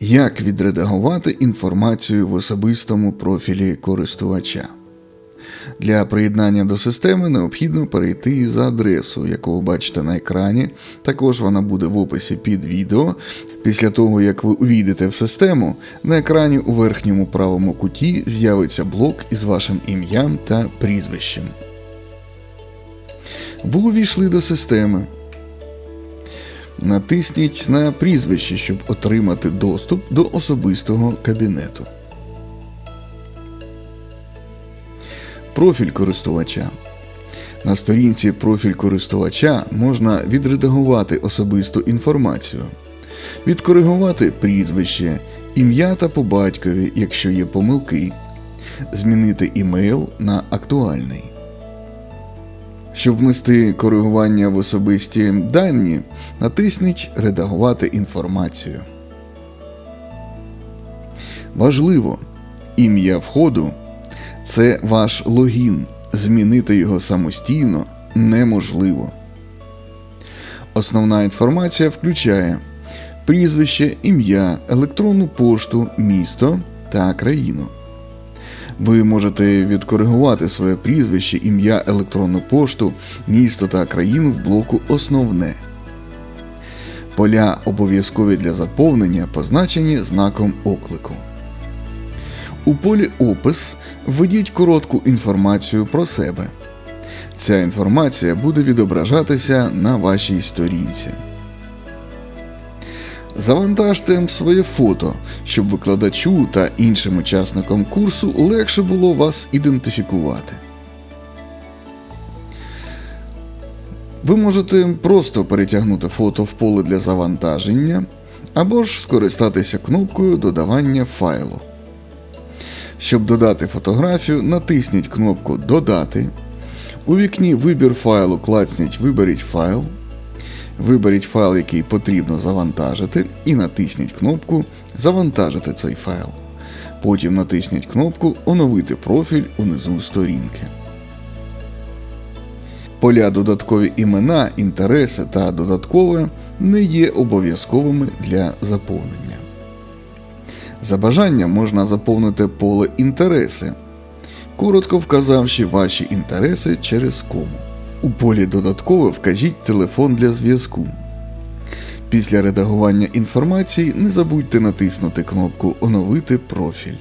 Як відредагувати інформацію в особистому профілі користувача? Для приєднання до системи необхідно перейти за адресу, яку ви бачите на екрані. Також вона буде в описі під відео. Після того, як ви увійдете в систему, на екрані у верхньому правому куті з'явиться блок із вашим ім'ям та прізвищем. Ви увійшли до системи. Натисніть на прізвище, щоб отримати доступ до особистого кабінету. Профіль користувача. На сторінці профіль користувача можна відредагувати особисту інформацію, відкоригувати прізвище, ім'я та по батькові, якщо є помилки, змінити імейл на актуальний. Щоб внести коригування в особисті дані, натисніть Редагувати інформацію. Важливо, ім'я входу це ваш логін. Змінити його самостійно неможливо. Основна інформація включає прізвище, ім'я, електронну пошту, місто та країну. Ви можете відкоригувати своє прізвище, ім'я, електронну пошту, місто та країну в блоку Основне. Поля обов'язкові для заповнення позначені знаком оклику. У полі Опис введіть коротку інформацію про себе. Ця інформація буде відображатися на вашій сторінці. Завантажте своє фото, щоб викладачу та іншим учасникам курсу легше було вас ідентифікувати. Ви можете просто перетягнути фото в поле для завантаження або ж скористатися кнопкою додавання файлу. Щоб додати фотографію, натисніть кнопку Додати. У вікні Вибір файлу клацніть Виберіть файл. Виберіть файл, який потрібно завантажити, і натисніть кнопку Завантажити цей файл. Потім натисніть кнопку Оновити профіль унизу сторінки. Поля додаткові імена, інтереси та додаткове не є обов'язковими для заповнення. За бажанням можна заповнити поле інтереси, коротко вказавши ваші інтереси через кому. У полі додатково вкажіть телефон для зв'язку. Після редагування інформації не забудьте натиснути кнопку Оновити профіль.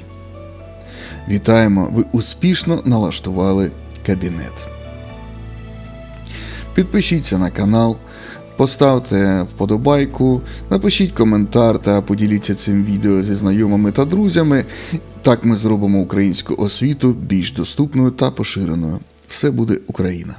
Вітаємо! Ви успішно налаштували кабінет. Підпишіться на канал, поставте вподобайку, напишіть коментар та поділіться цим відео зі знайомими та друзями. Так ми зробимо українську освіту більш доступною та поширеною. Все буде Україна!